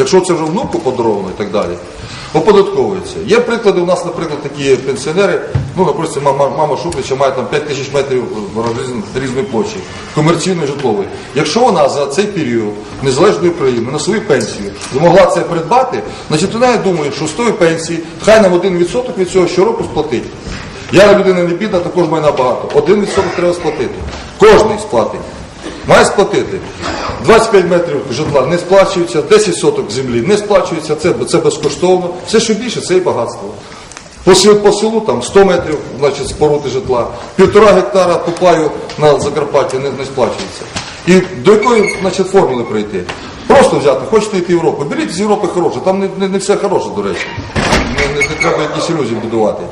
якщо це вже внуку подаровано і так далі, оподатковується. Є приклади, у нас, наприклад, такі пенсіонери, ну, наприклад, мама, мама Шуплича має там 5 тисяч метрів різної площі, комерційної житлової. Якщо вона за цей період незалежної України на свою пенсію змогла це придбати, значить вона я думаю, що з тої пенсії хай нам 1% від цього щороку сплатить. Я людина не бідна, також майна багато. Один відсоток треба сплатити. Кожний сплатить. Має сплатити. 25 метрів житла не сплачується, 10 соток землі не сплачується, це, це безкоштовно. Все, що більше, це і багатство. По, селу- по селу там 100 метрів значить, споруди житла, півтора гектара попаю на Закарпатті не, не сплачується. І до якої значить, формули прийти? Просто взяти, хочете йти в Європу, беріть з Європи хороше, там не, не, не все хороше, до речі. Не, не, не треба якісь ілюзії будувати.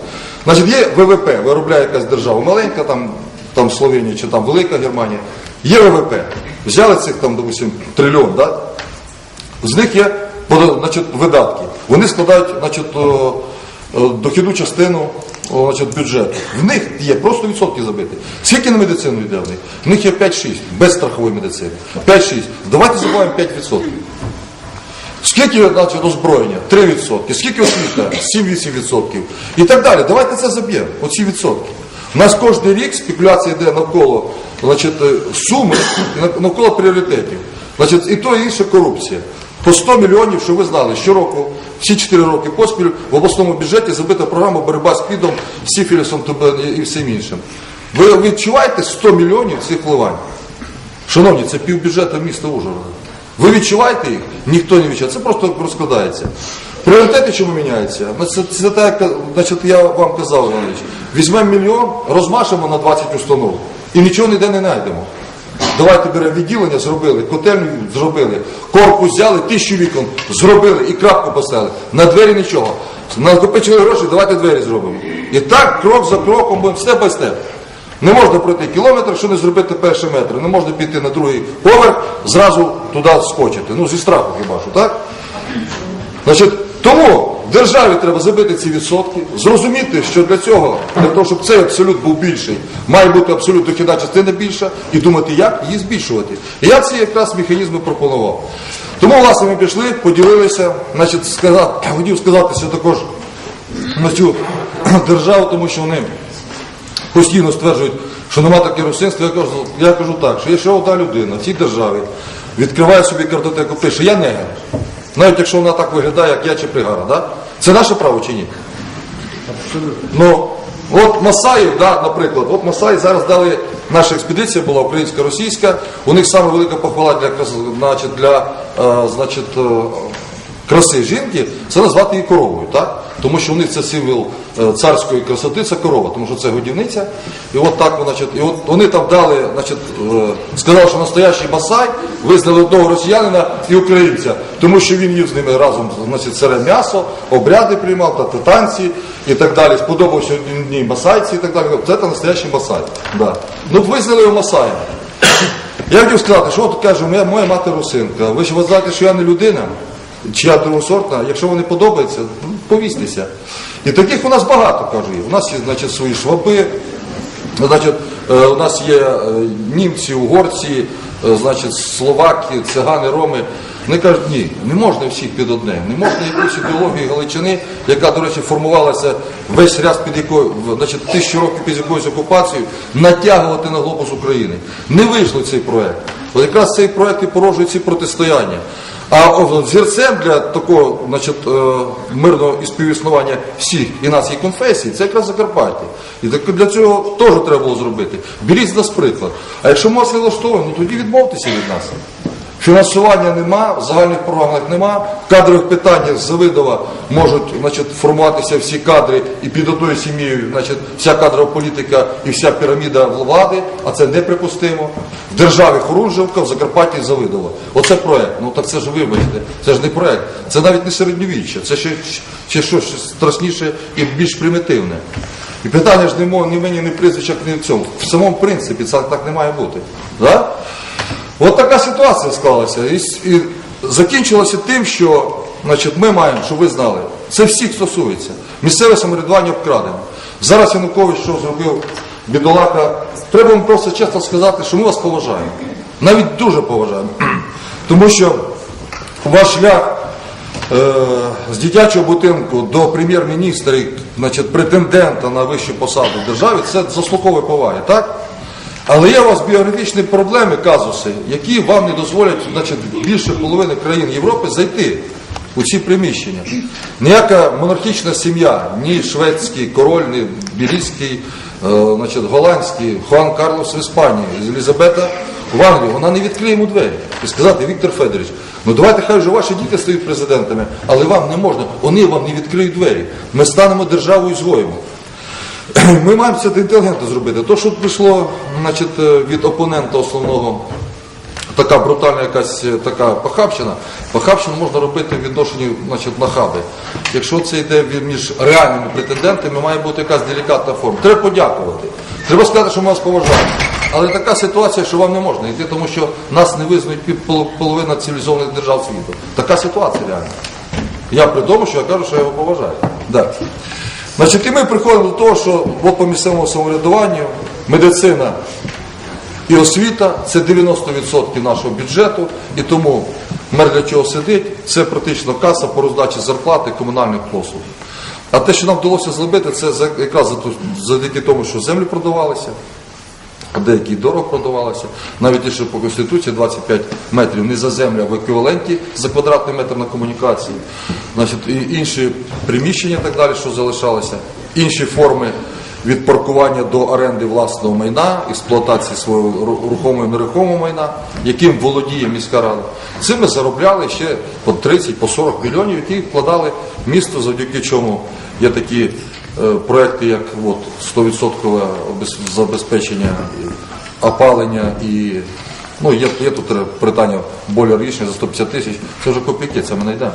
Значить, є ВВП, виробляє якась держава, маленька там, там Словенія чи там велика Германія. Є ВВП. Взяли цих там, допустим, трильйон, да? з них є значить, видатки. Вони складають значить, дохідну частину значить, бюджету. В них є просто відсотки забити. Скільки на медицину йде в них? В них є 5-6, без страхової медицини. 5-6. Давайте забуваємо 5%. Скільки значить, озброєння? 3%. Скільки освіта? 7-8%. І так далі. Давайте це заб'ємо, оці відсотки. У нас кожен рік спекуляція йде навколо значить, е, суми і навколо пріоритетів. Значить, і то і інше корупція. По 100 мільйонів, що ви знали, щороку, всі 4 роки поспіль в обласному бюджеті забита програма боротьба з підом, сіфілісом і всім іншим. Ви відчуваєте 100 мільйонів цих вливань? Шановні, це півбюджету міста Ужгорода. Ви відчуваєте їх? Ніхто не відчуває. Це просто розкладається. Пріоритети чому міняються? Ну, Це, це так, як, значить, я вам казав, Іванович, візьмемо мільйон, розмашемо на 20 установ і нічого ніде не знайдемо. Давайте беремо відділення, зробили, котельню зробили, корпус взяли, тисячу вікон, зробили і крапку поставили. На двері нічого. Накопичили гроші, давайте двері зробимо. І так, крок за кроком, будемо степ бай степ. Не можна пройти кілометр, що не зробити перший метр. Не можна піти на другий поверх, зразу туди скочити. Ну, зі страху хіба що, так? Значить, тому державі треба забити ці відсотки, зрозуміти, що для цього, для того, щоб цей абсолют був більший, має бути абсолют дохідна частина більша, і думати, як її збільшувати. І я ці якраз механізми пропонував. Тому, власне, ми пішли, поділилися, значить, сказати, хотів сказати, що також на цю державу, тому що вони постійно стверджують, що нема таке русинства. Я кажу, я кажу так, що якщо одна людина в цій державі відкриває собі картотеку, пише, я негер, навіть якщо вона так виглядає, як я чи пригара, да? це наше право чи ні? Ну, от Масаїв, да, наприклад, от Масаї зараз дали, наша експедиція була українсько-російська, у них саме велика похвала для, значить, для е, значить, е, краси жінки, це назвати її коровою, так? Тому що у них це символ е, царської красоти, це корова, тому що це годівниця. І от так, значить, і от вони там дали, значить, е, сказали, що настоящий Масай визнали одного росіянина і українця, тому що він їв з ними разом значить, сире м'ясо, обряди приймав, та та танці і так далі. Сподобався одній масайці і так далі. Це та настоящий Масай. Да. Ну, визнали його Масаєм. Я хотів сказати, що от каже, моя, моя мати русинка. Ви ж вважаєте, що я не людина, чи я другосортна, якщо вони подобаються, ну, повістися. І таких у нас багато, кажу. У нас є, значить, свої шваби, значить, е, у нас є е, німці, угорці, е, значить, словаки, цигани, роми. Вони кажуть, ні, не можна всіх під одне, не можна якусь ідеологію Галичини, яка, до речі, формувалася весь ряд під якою, значить, тисячу років під якоюсь окупацією, натягувати на глобус України. Не вийшло цей проект. От якраз цей проект і породжує ці протистояння. А о, зірцем для такого значить, е, мирного співіснування всіх і нас, і конфесій, це якраз Закарпаття. І для цього теж треба було зробити. Беріть з нас приклад. А якщо ми вас влаштовуємо, ну тоді відмовтеся від нас. Фінансування нема, в загальних програмах нема, кадрових питаннях з Завидова можуть значить, формуватися всі кадри і під одною сім'єю значить, вся кадрова політика і вся піраміда влади, а це неприпустимо. В державі Хорунжевка, в Закарпатті Завидова. Оце проект. Ну так це ж вибачте, це ж не проект. Це навіть не середньовіччя, це ще, ще щось страшніше і більш примітивне. І питання ж не мені, ні прізвища, ні в цьому. В самому принципі це так не має бути. Да? От така ситуація склалася. І, і закінчилося тим, що значить, ми маємо, щоб ви знали, це всіх стосується. Місцеве самоврядування вкрадено. Зараз Янукович, що зробив бідолака, треба вам просто чесно сказати, що ми вас поважаємо. Навіть дуже поважаємо. Тому що ваш шлях е, з дитячого будинку до прем'єр-міністра, і, претендента на вищу посаду в державі, це заслуговує поваги, так? Але є у вас біографічні проблеми, казуси, які вам не дозволять значить, більше половини країн Європи зайти у ці приміщення. Ніяка монархічна сім'я, ні шведський король, ні білійський, е, значить, голландський, Хуан Карлос в Іспанії, Елізабета в Англії, вона не відкриє йому двері. І сказати, Віктор Федорович, ну давайте хай вже ваші діти стають президентами, але вам не можна, вони вам не відкриють двері. Ми станемо державою згоєм. Ми маємо це інтелігентно зробити. То, що прийшло значить, е, від опонента основного, така брутальна якась е, така похабщина, похабщину можна робити в відношенні значить, нахаби. Якщо це йде між реальними претендентами, має бути якась делікатна форма. Треба подякувати. Треба сказати, що ми вас поважаємо. Але така ситуація, що вам не можна йти, тому що нас не визнають половина цивілізованих держав світу. Така ситуація реальна. Я при тому, що я кажу, що я його поважаю. Да. Значить, і ми приходимо до того, що по місцевому самоврядуванню, медицина і освіта це 90% нашого бюджету, і тому мер для чого сидить, це практично каса по роздачі зарплати комунальних послуг. А те, що нам вдалося зробити, це якраз завдяки тому, що землі продавалися, деякі дорого продавалися. Навіть якщо по Конституції 25 метрів не за землю, а в еквіваленті за квадратний метр на комунікації. Значить, і інші приміщення так далі, що залишалися, інші форми від паркування до оренди власного майна, експлуатації свого рухомого і нерухомого майна, яким володіє міська рада. Цим ми заробляли ще по 30, по 40 мільйонів, які вкладали місто, завдяки чому є такі проекти, як от, 100% забезпечення опалення і ну, є, є тут е, питання бойлер рішення за 150 тисяч, це вже копійки, це ми знайдемо.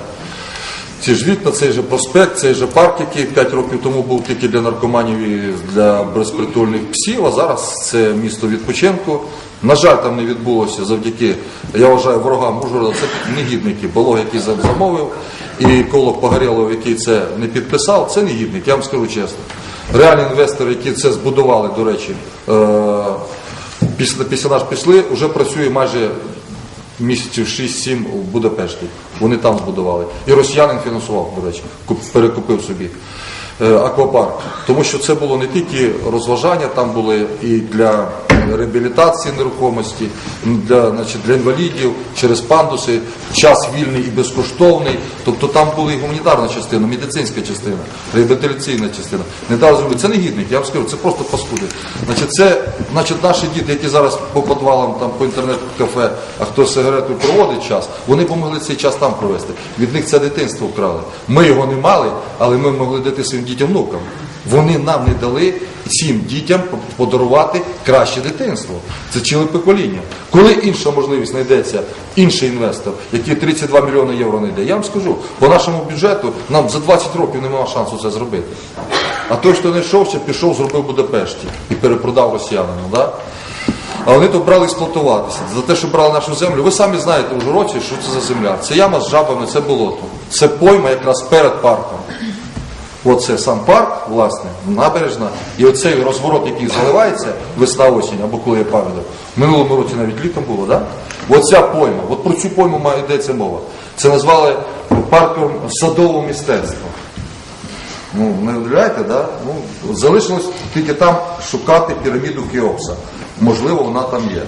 Ці ж вікна, цей же проспект, цей же парк, який 5 років тому був тільки для наркоманів і для безпритульних псів, а зараз це місто відпочинку. На жаль, там не відбулося завдяки, я вважаю, ворогам Ужгорода, це негідники. Болог, який зам- замовив, і коло Погорєлов, який це не підписав, це негідник, я вам скажу чесно. Реальні інвестори, які це збудували, до речі, е, після, після нас пішли, вже працює майже місяців 6-7 в Будапешті. Вони там збудували. І росіянин фінансував, до речі, куп- перекупив собі е, аквапарк. Тому що це було не тільки розважання, там були і для реабілітації нерухомості, для, значить, для інвалідів, через пандуси, час вільний і безкоштовний. Тобто там була і гуманітарна частина, медицинська частина, реабілітаційна частина. Не дали зробити. Це не гідник, я вам скажу, це просто паскуди. Значить, це значить, наші діти, які зараз по підвалам, там, по інтернет-кафе, а хто з сигаретою проводить час, вони помогли цей час там провести. Від них це дитинство вкрали. Ми його не мали, але ми могли дати своїм дітям внукам. Вони нам не дали цим дітям подарувати краще дитинство. Це ціле покоління. Коли інша можливість знайдеться, інший інвестор, який 32 мільйони євро знайде, я вам скажу, по нашому бюджету нам за 20 років немає шансу це зробити. А той, хто не йшовся, пішов, зробив Будапешті і перепродав росіянам. Да? А вони то брали експлуатуватися. За те, що брали нашу землю. Ви самі знаєте у Жороці, що це за земля. Це яма з жабами, це болото. Це пойма якраз перед парком. Оце сам парк, власне, набережна, і оцей розворот, який заливається весна осінь, або коли я пам'ятаю, в минулому році навіть літом було, да? Оця пойма, от про цю пойму йдеться мова. Це назвали парком садового мистецтва. Ну, не уявляєте, да? ну, залишилось тільки там шукати піраміду Кеопса. Можливо, вона там є.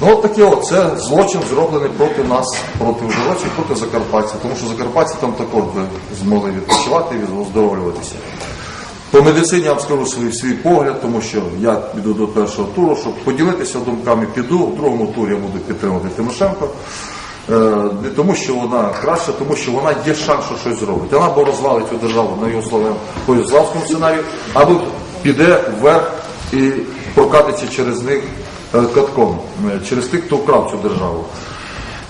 Ну, от таке от, це злочин зроблений проти нас, проти Ужгородців, проти закарпатців, тому що закарпатці там також би змогли відпочивати і оздоровлюватися. По медицині я вам скажу свій, свій погляд, тому що я піду до першого туру, щоб поділитися думками, піду, в другому турі я буду підтримувати Тимошенко. Е, Не тому, що вона краща, тому що вона є шанс, що щось зробить. Вона або розвалить цю державу на його словам по югославському сценарію, або піде вверх і прокатиться через них катком, е, через тих, хто вкрав цю державу.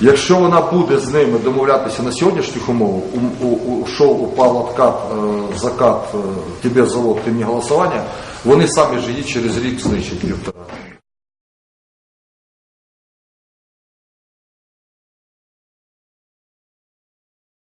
Якщо вона буде з ними домовлятися на сьогоднішніх умовах, у, у, у шоу упав откат, е, закат, е, тебе завод, ти не голосування, вони самі ж її через рік знищать півтора.